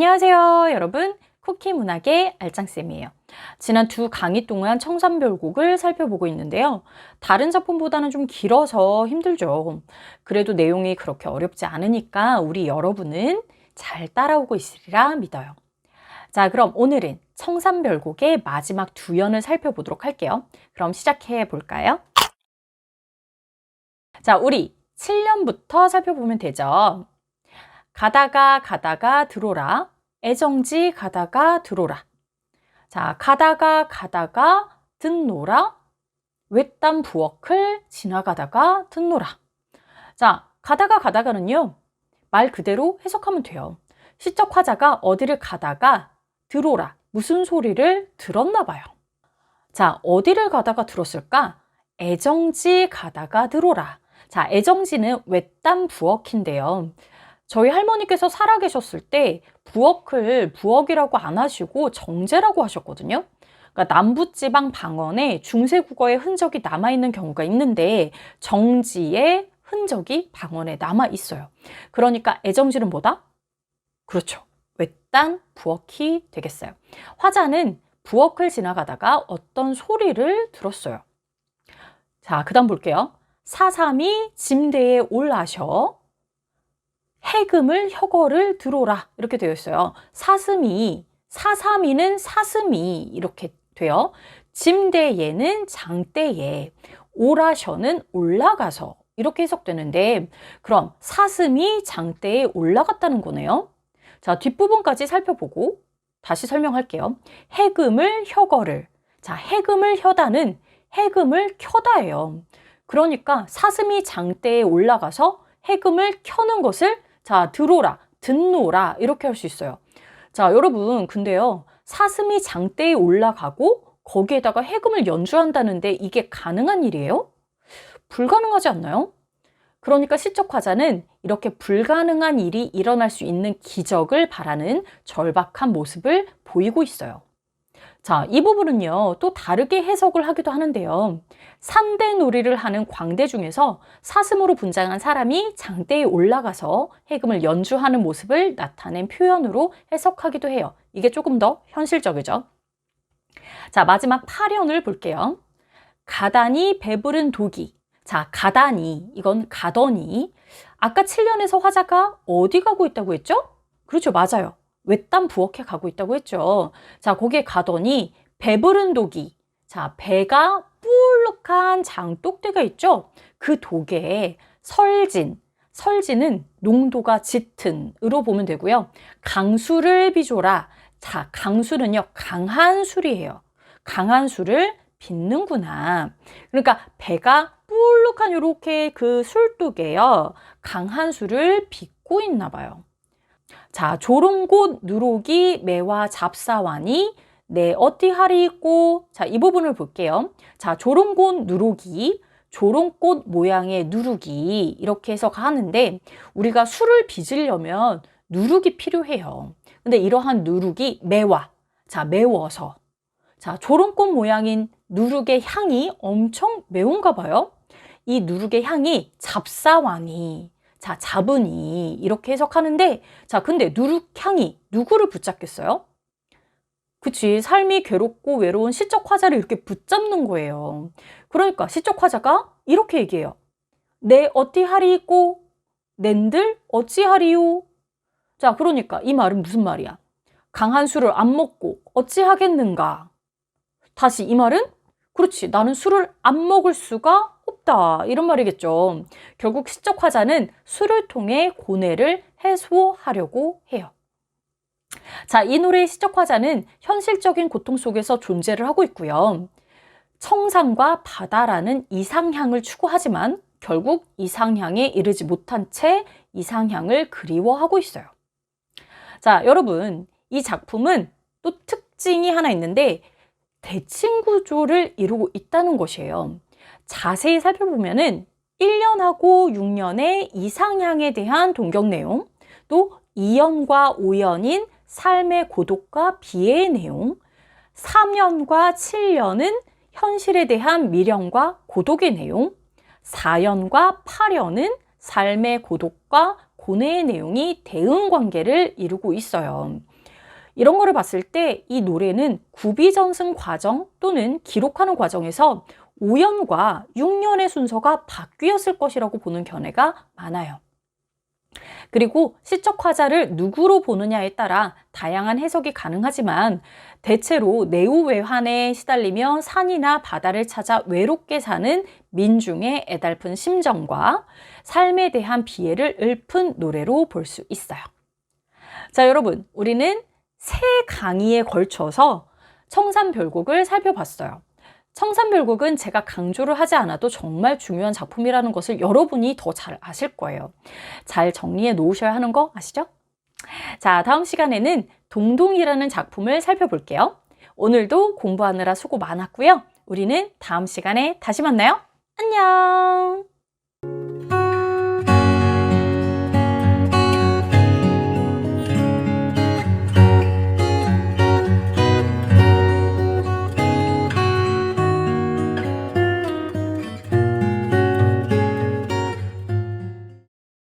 안녕하세요, 여러분. 쿠키 문학의 알짱쌤이에요. 지난 두 강의 동안 청산별곡을 살펴보고 있는데요. 다른 작품보다는 좀 길어서 힘들죠. 그래도 내용이 그렇게 어렵지 않으니까 우리 여러분은 잘 따라오고 있으리라 믿어요. 자, 그럼 오늘은 청산별곡의 마지막 두 연을 살펴보도록 할게요. 그럼 시작해 볼까요? 자, 우리 7년부터 살펴보면 되죠. 가다가 가다가 들어라. 애정지 가다가 들어라. 자, 가다가 가다가 듣노라. 외딴 부엌을 지나가다가 듣노라. 자, 가다가 가다가는요. 말 그대로 해석하면 돼요. 시적 화자가 어디를 가다가 들어라. 무슨 소리를 들었나 봐요. 자, 어디를 가다가 들었을까? 애정지 가다가 들어라. 자, 애정지는 외딴 부엌인데요. 저희 할머니께서 살아계셨을 때 부엌을 부엌이라고 안 하시고 정제라고 하셨거든요. 그러니까 남부지방 방언에 중세국어의 흔적이 남아있는 경우가 있는데 정지의 흔적이 방언에 남아 있어요. 그러니까 애정지는 뭐다? 그렇죠. 외딴 부엌이 되겠어요. 화자는 부엌을 지나가다가 어떤 소리를 들었어요. 자, 그 다음 볼게요. 사삼이 짐대에 올라셔 해금을 혀거를 들어라 이렇게 되어 있어요. 사슴이 사삼이는 사슴이 이렇게 돼요. 짐대예는 장대예 오라셔는 올라가서 이렇게 해석되는데 그럼 사슴이 장대에 올라갔다는 거네요. 자 뒷부분까지 살펴보고 다시 설명할게요. 해금을 혀거를 자 해금을 혀다는 해금을 켜다예요. 그러니까 사슴이 장대에 올라가서 해금을 켜는 것을 자, 들어라, 듣노라 이렇게 할 수 있어요. 자, 여러분, 근데요. 사슴이 장대에 올라가고 거기에다가 해금을 연주한다는데 이게 가능한 일이에요? 불가능하지 않나요? 그러니까 시적 화자는 이렇게 불가능한 일이 일어날 수 있는 기적을 바라는 절박한 모습을 보이고 있어요. 자, 이 부분은요, 또 다르게 해석을 하기도 하는데요. 산대 놀이를 하는 광대 중에서 사슴으로 분장한 사람이 장대에 올라가서 해금을 연주하는 모습을 나타낸 표현으로 해석하기도 해요. 이게 조금 더 현실적이죠. 자, 마지막 8연을 볼게요. 가다니 배부른 독이. 자, 가다니. 이건 가더니. 아까 7년에서 화자가 어디 가고 있다고 했죠? 그렇죠. 맞아요. 외딴 부엌에 가고 있다고 했죠. 자, 거기에 가더니 배부른 독이. 자, 배가 뿔룩한 장독대가 있죠? 그 독에 설진, 설진은 농도가 짙은으로 보면 되고요. 강수를 비조라. 자, 강수는요, 강한 술이에요. 강한 술을 빚는구나. 그러니까 배가 뿔룩한 이렇게 그 술독에요. 강한 술을 빚고 있나 봐요. 자, 조롱꽃 누룩이 매와 잡사와니 네, 어띠하리 있고 자, 이 부분을 볼게요. 자, 조롱꽃 누룩이 조롱꽃 모양의 누룩이 이렇게 해서 하는데 우리가 술을 빚으려면 누룩이 필요해요. 근데 이러한 누룩이 매와 자, 매워서 자, 조롱꽃 모양인 누룩의 향이 엄청 매운가 봐요. 이 누룩의 향이 잡사와니 자, 잡으니 이렇게 해석하는데 자, 근데 누룩향이 누구를 붙잡겠어요? 그치. 삶이 괴롭고 외로운 시적 화자를 이렇게 붙잡는 거예요. 그러니까 시적 화자가 이렇게 얘기해요. 내 어찌하리고 낸들 어찌하리요? 자, 그러니까 이 말은 무슨 말이야? 강한 술을 안 먹고 어찌하겠는가? 다시 이 말은 그렇지. 나는 술을 안 먹을 수가 없다. 이런 말이겠죠. 결국 시적 화자는 술을 통해 고뇌를 해소하려고 해요. 자, 이 노래의 시적 화자는 현실적인 고통 속에서 존재를 하고 있고요. 청산과 바다라는 이상향을 추구하지만 결국 이상향에 이르지 못한 채 이상향을 그리워하고 있어요. 자, 여러분, 이 작품은 또 특징이 하나 있는데 대칭 구조를 이루고 있다는 것이에요. 자세히 살펴보면은 1년하고 6년의 이상향에 대한 동경 내용, 또 2연과 5연인 삶의 고독과 비애의 내용, 3년과 7년은 현실에 대한 미련과 고독의 내용, 4년과 8년은 삶의 고독과 고뇌의 내용이 대응 관계를 이루고 있어요. 이런 거를 봤을 때 이 노래는 구비전승 과정 또는 기록하는 과정에서 5년과 6년의 순서가 바뀌었을 것이라고 보는 견해가 많아요. 그리고 시적 화자를 누구로 보느냐에 따라 다양한 해석이 가능하지만 대체로 내우외환에 시달리며 산이나 바다를 찾아 외롭게 사는 민중의 애달픈 심정과 삶에 대한 비애를 읊은 노래로 볼 수 있어요. 자, 여러분, 우리는 세 강의에 걸쳐서 청산별곡을 살펴봤어요. 청산별곡은 제가 강조를 하지 않아도 정말 중요한 작품이라는 것을 여러분이 더 잘 아실 거예요. 잘 정리해 놓으셔야 하는 거 아시죠? 자, 다음 시간에는 동동이라는 작품을 살펴볼게요. 오늘도 공부하느라 수고 많았고요. 우리는 다음 시간에 다시 만나요. 안녕!